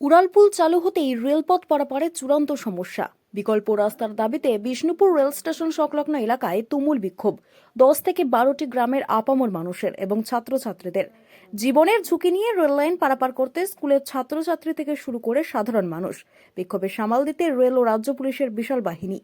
উড়ালপুল চালু হতেই রেলপথ পারাপারে চূড়ান্ত সমস্যা। বিকল্প রাস্তার দাবিতে বিষ্ণুপুর রেল স্টেশন সংলগ্ন এলাকায় তুমুল বিক্ষোভ। দশ থেকে বারোটি গ্রামের আপামর মানুষের এবং ছাত্রছাত্রীদের। জীবনের ঝুঁকি নিয়ে রেল লাইন পারাপার করতে স্কুলের ছাত্রছাত্রী থেকে শুরু করে সাধারণ মানুষ। বিক্ষোভে সামাল দিতে রেল ও রাজ্য পুলিশের বিশাল বাহিনী।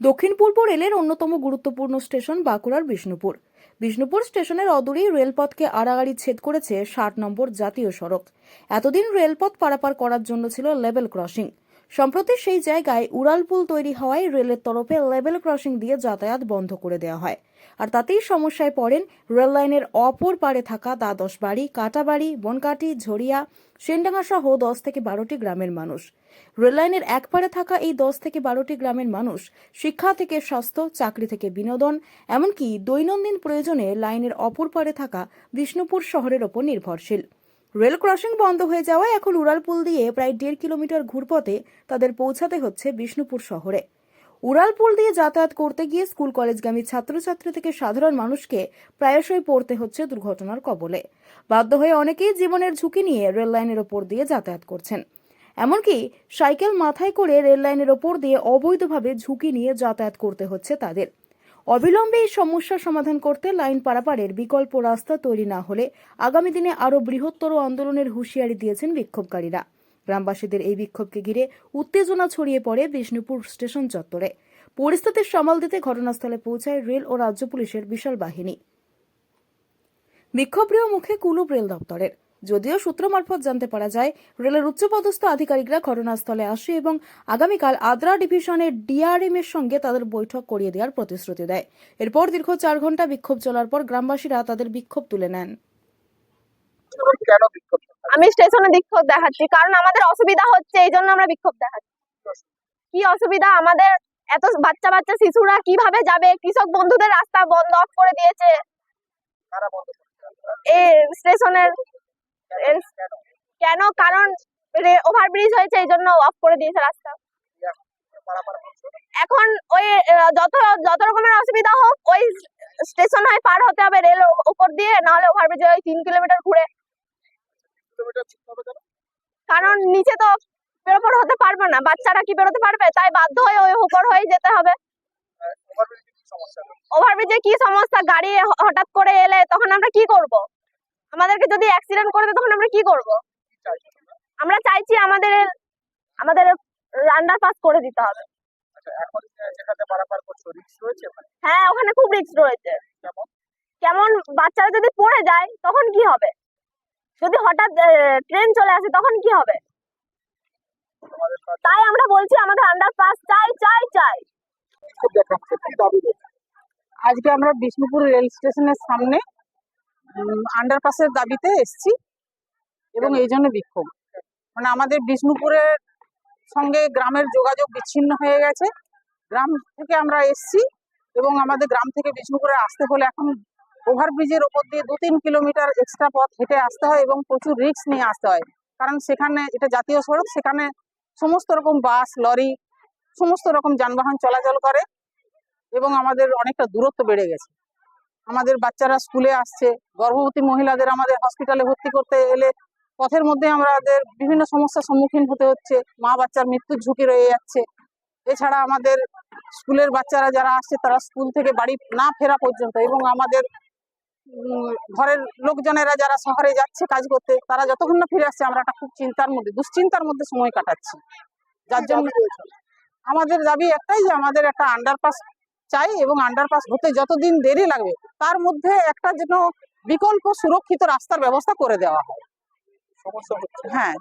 দক্ষিণ পূর্ব রেলের অন্যতম গুরুত্বপূর্ণ স্টেশন বাঁকুড়ার বিষ্ণুপুর। বিষ্ণুপুর স্টেশনের অদূরেই রেলপথকে আড়াআড়ি ছেদ করেছে ষাট নম্বর জাতীয় সড়ক। এতদিন রেলপথ পারাপার করার জন্য ছিল লেভেল ক্রসিং। সম্প্রতি সেই জায়গায় উড়ালপুল তৈরি হওয়ায় রেলের তরফে লেভেল ক্রসিং দিয়ে যাতায়াত বন্ধ করে দেওয়া হয়। আর তাতেই সমস্যায় পড়েন রেল লাইনের অপর পারে থাকা দ্বাদশ বাড়ি কাটাবাড়ি, বনকাটি, ঝরিয়া, সেনডাঙ্গা সহ দশ থেকে বারোটি গ্রামের মানুষ। রেললাইনের এক পারে থাকা এই দশ থেকে বারোটি গ্রামের মানুষ শিক্ষা থেকে স্বাস্থ্য, চাকরি থেকে বিনোদন, এমনকি দৈনন্দিন প্রয়োজনে লাইনের অপর পারে থাকা বিষ্ণুপুর শহরের ওপর নির্ভরশীল। রেল ক্রসিং বন্ধ হয়ে যাওয়ায় এখন উড়ালপুল দিয়ে প্রায় দেড় কিলোমিটার ঘুরপথে তাদের পৌঁছাতে হচ্ছে বিষ্ণুপুর শহরে। উড়ালপুল দিয়ে যাতায়াত করতে গিয়ে স্কুল কলেজগামী ছাত্রছাত্রী থেকে সাধারণ মানুষকে প্রায়শই পড়তে হচ্ছে দুর্ঘটনার কবলে। বাধ্য হয়ে অনেকেই জীবনের ঝুঁকি নিয়ে রেল লাইনের ওপর দিয়ে যাতায়াত করছেন। এমনকি সাইকেল মাথায় করে রেল লাইনের ওপর দিয়ে অবৈধভাবে ঝুঁকি নিয়ে যাতায়াত করতে হচ্ছে তাদের। অবিলম্বে এই সমস্যার সমাধান করতে লাইন পারাপারের বিকল্প রাস্তা তৈরি না হলে আগামী দিনে আরও বৃহত্তর আন্দোলনের হুঁশিয়ারি দিয়েছেন বিক্ষোভকারীরা। গ্রামবাসীদের এই বিক্ষোভকে ঘিরে উত্তেজনা ছড়িয়ে পড়ে বিষ্ণুপুর স্টেশন চত্বরে। পরিস্থিতির সামাল দিতে ঘটনাস্থলে পৌঁছায় রেল ও রাজ্য পুলিশের বিশাল বাহিনী। বিক্ষোভপ্রিয় মুখে কুলুপ রেল দপ্তরের। যদিও সূত্র মারফত জানতে পারা যায় রেলের উচ্চপদস্থ আধিকারিকরা ঘটনাস্থলে আসে এবং আগামীকাল আদ্রা ডিভিশনের ডিআরএম এর সঙ্গে তাদের বৈঠক করিয়ে দেওয়ার প্রতিশ্রুতি দেয়। এরপর দীর্ঘ চার ঘণ্টা বিক্ষোভ চলার পর গ্রামবাসীরা তাদের বিক্ষোভ তুলে নেন। আমি স্টেশনে বিক্ষোভ দেখাচ্ছি কারণ আমাদের অসুবিধা হচ্ছে এই জন্য আমরা বিক্ষোভ দেখাচ্ছি। কি অসুবিধা? আমাদের এত বাচ্চা বাচ্চা শিশুরা কীভাবে যাবে? কৃষক বন্ধুদের রাস্তা বন্ধ অফ করে দিয়েছে? স্টেশনের কেন? কারণ ওভারব্রিজ হয়েছে এই জন্য অফ করে দিয়েছে রাস্তা। এখন ওই যত যত রকমের অসুবিধা হোক ওই স্টেশন হয় পার হতে হবে রেল উপর দিয়ে নাহলে ওভারব্রিজে ওই তিন কিলোমিটার ঘুরে। কারণ নিচে তো বেরোপর হতে পারবে না বাচ্চারা কি বেরোতে পারবে? তাই বাধ্য হয়ে ওই উপর হয়ে যেতে হবে। ওভারব্রিজে কি সমস্যা? গাড়ি হঠাৎ করে এলে তখন আমরা কি করব? আমাদেরকে যদি অ্যাক্সিডেন্ট করে দেয়, তখন আমরা কি করব? আমরা চাইছি আমাদের আমাদের আন্ডার পাস করে দিতে হবে। আচ্ছা রিক্স হ্যাঁ ওখানে খুব রিস্ক রয়েছে। কেমন? বাচ্চারা যদি পড়ে যায় তখন কি হবে? যদি হঠাৎ ট্রেন চলে আসে তখন কি হবে? তাই আমরা বলছি আমাদের আন্ডার পাস চাই চাই। চাই আজকে আমরা বিষ্ণুপুর রেল স্টেশনের সামনে আন্ডারপাসের দাবিতে এসেছি এবং এই জন্য বিক্ষোভ। মানে আমাদের বিষ্ণুপুরের সঙ্গে গ্রামের যোগাযোগ বিচ্ছিন্ন হয়ে গেছে। গ্রাম থেকে আমরা এসেছি এবং আমাদের গ্রাম থেকে বিষ্ণুপুরে আসতে হলে এখন ওভারব্রিজের ওপর দিয়ে দু তিন কিলোমিটার এক্সট্রা পথ হেঁটে আসতে হয় এবং প্রচুর রিস্ক নিয়ে আসতে হয়। কারণ সেখানে এটা জাতীয় সড়ক, সেখানে সমস্ত রকম বাস, লরি, সমস্ত রকম যানবাহন চলাচল করে এবং আমাদের অনেকটা দূরত্ব বেড়ে গেছে। আমাদের বাচ্চারা স্কুলে আসছে, গর্ভবতী মহিলাদের আমাদের হসপিটালে ভর্তি করতে এলে পথের মধ্যে আমাদের বিভিন্ন সমস্যার সম্মুখীন হতে হচ্ছে, মা বাচ্চার মৃত্যুর ঝুঁকি রয়ে যাচ্ছে। এছাড়া আমাদের স্কুলের বাচ্চারা যারা আসছে তারা স্কুল থেকে বাড়ি না ফেরা পর্যন্ত এবং আমাদের ঘরের লোকজনেরা যারা শহরে যাচ্ছে কাজ করতে, তারা যতক্ষণ না ফিরে আসছে আমরা একটা খুব চিন্তার মধ্যে, দুশ্চিন্তার মধ্যে সময় কাটাচ্ছি। যার জন্য আমাদের দাবি একটাই যে আমাদের একটা আন্ডারপাস চাই এবং আন্ডারপাস হতে যতদিন দেরি লাগবে তার মধ্যে একটা যেন বিকল্প সুরক্ষিত রাস্তার ব্যবস্থা করে দেওয়া হয়। হ্যাঁ।